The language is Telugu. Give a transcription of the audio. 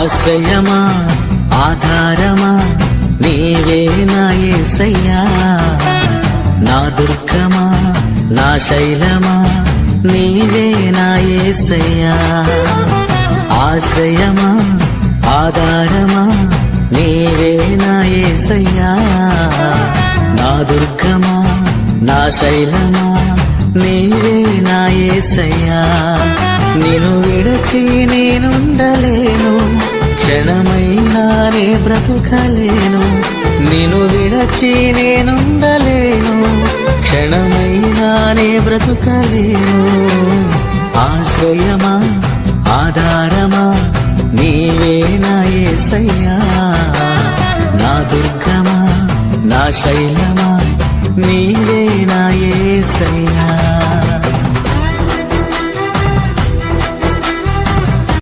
ఆశ్రయమా? ఆధారమా? నీవే నా యేసయ్యా నా దుర్గమా? నా శైలమా? నీవే నా యేసయ్యా ఆశ్రయమా? ఆధారమా? నీవే నా యేసయ్యా నా దుర్గమా? నా శైలమా? నీవే నా యేసయ్యా నిన్ను విడచి నేనుండలేను. క్షణమైనా నే బ్రతుకలేను. నిన్ను విడచి నేనుండలేను. క్షణమైనా నే బ్రతుకలేను. ఆశ్రయమా? ఆధారమా? నీవేనా నా నా దుర్గమా? నా శైలమా? నీవేనా నా యేసయ్యా